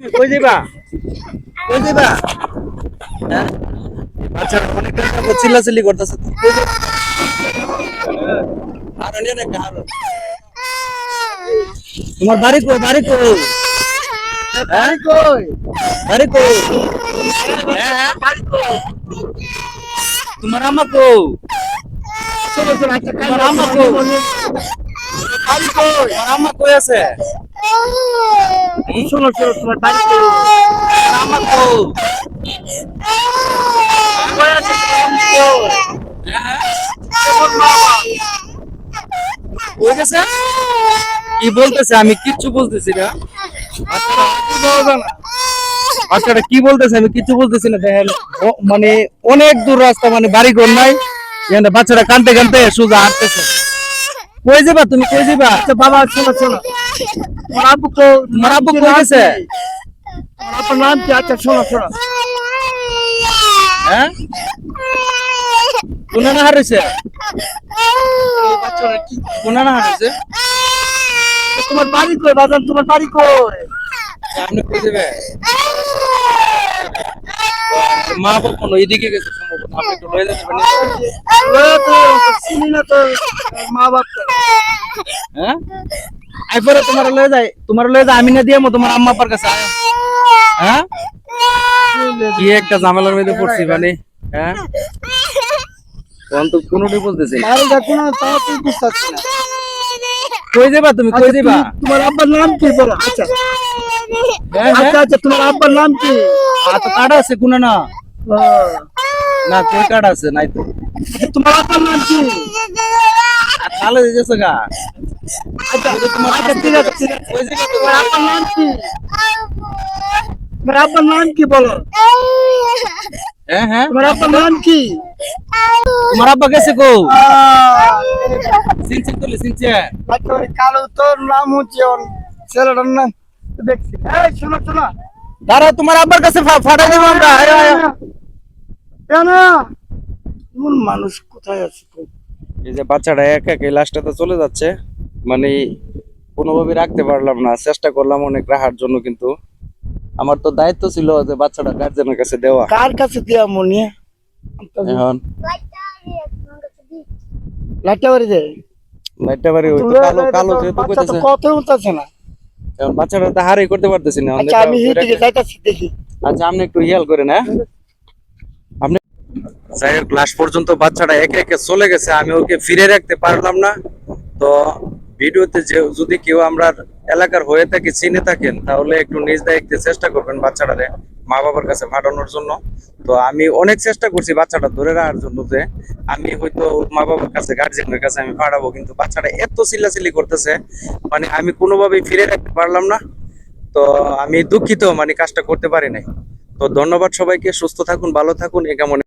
কই যাবা কই যাবা হ্যাঁ? অনেক টাকা চিল্লাচিল্লি করতেছে? আরও নিয়ে নে, আরও। তোমার বাড়ি কই বাড়ি কই? হ্যাঁ? কই বাড়ি কই? হ্যাঁ হ্যাঁ, বাড়ি কই? তোমার আম্মা কো তোমার আম্মা কো বাড়ি কই? তোমার আম্মা কই আছে? শোনো শোনো তোমার বাড়ি কই তোমার আম্মা কো বলতেছে? আমি কিচ্ছু বলতেছি না। বাচ্চাটা কি বলতেছে? আমি কিচ্ছু বলতেছি না। দেখেন মানে অনেক দূর রাস্তা মানে বাড়ি ঘর নাই বাচ্চারা কানতে কানতে সোজা হাঁটতেছে। কই যাবা তুমি, কই যাবা? আচ্ছা বাবা, শোনো শোনো। তোমার আব্বু কো তোমার আব্বু কই গেছে? আব্বুর নাম কি? আচ্ছা শোনো শোনো। হ্যাঁ? কোনা না বাচ্চারা কোনা না হারিয়েছে তোমার বাড়ি কই, বাজান? তোমার বাড়ি কই? আপনি কই যাবে? মা কোনো এদিকে গেছে সম্ভবত আপনি একটু লয়ে যেতে পারেন চিনি না তো মা বাপ হ্যাঁ আইপরে তোমার লয়ে যায় তোমার লয়ে যায় আমি না দিয়ে তোমার আম্মা আপার কাছে হ্যাঁ? কি একটা ঝামেলার মধ্যে পড়ছি মানে হ্যাঁ? তো কোনোটাই বলতেছি। না। আরে দেখো না তাও তুই বুঝতে পারছিস না। কই যাবা তুমি কই যাবা? তোমার আব্বার নাম কি বলো? আচ্ছা। আচ্ছা আচ্ছা তোমার আব্বার নাম কি? আর তো কার্ড আছে কোন না? না কই কার্ড আছে? নাই তো। আচ্ছা, তোমার আব্বার নাম কি? তাহলে যেছে গা। আচ্ছা তোমার আচ্ছা ঠিক আছে ঠিক আছে। কই যাবা তোমার আব্বার নাম কি? তোমার আব্বার নাম কি বলো? হ্যাঁ হ্যাঁ। তোমার আব্বার নাম কি? তোমার আব্বা গেছে গো আহ, সিনচে তুলে সিনচে আচ্ছা, ওই কালো তোর নাম হচ্ছে ছেলেটার নাম দেখছি। এই শোনো শোনো। দাঁড়া তোমার আব্বার কাছে ফাটাই দেবো আমরা। আয়, আয়, আয়। কেন এমন মানুষ কোথায় আছে এই যে বাচ্চাটা এক এক এই চলে যাচ্ছে। মানে কোনোভাবে রাখতে পারলাম না। চেষ্টা করলাম অনেক রাখার জন্য কিন্তু আমার তো দায়িত্ব ছিল যে বাচ্চাটা গার্জেনের কাছে দেওয়া। কার কাছে দিয়া মনে? এখন। লাইটটা বাড়ি যায় লাইটটা বাড়ি ওই তো কালো কালো যেহেতু কত উঠতেছে না। এখন বাচ্চাটা তো হারাই করতে পারতেছি না। আচ্ছা আমি হিদিকে যাইতাছি দেখি। আচ্ছা আপনি একটু হিয়াল করেন হ্যাঁ? আপনি যাই ক্লাস লাস্ট পর্যন্ত বাচ্চাটা একে একে চলে গেছে আমি ওকে ফিরে রাখতে পারলাম না। তো ভিডিওতে যে যদি কেউ আমরা এলাকার হয়ে থাকে, চিনে থাকেন, তাহলে একটু নিজ দায়িত্বে চেষ্টা করবেন বাচ্চাটারে মা বাবার কাছে পাঠানোর জন্য। তো আমি অনেক চেষ্টা করছি বাচ্চাটা ধরে রাখার জন্য যে আমি হয়তো মা বাবার কাছে গার্জেনের কাছে আমি পাঠাবো কিন্তু বাচ্চাটা এত চিল্লাচিল্লি করতেছে মানে আমি কোনোভাবেই ফিরে রাখতে পারলাম না। তো আমি দুঃখিত মানে কাজটা করতে পারি নাই। তো ধন্যবাদ সবাইকে, সুস্থ থাকুন, ভালো থাকুন, এ কেমন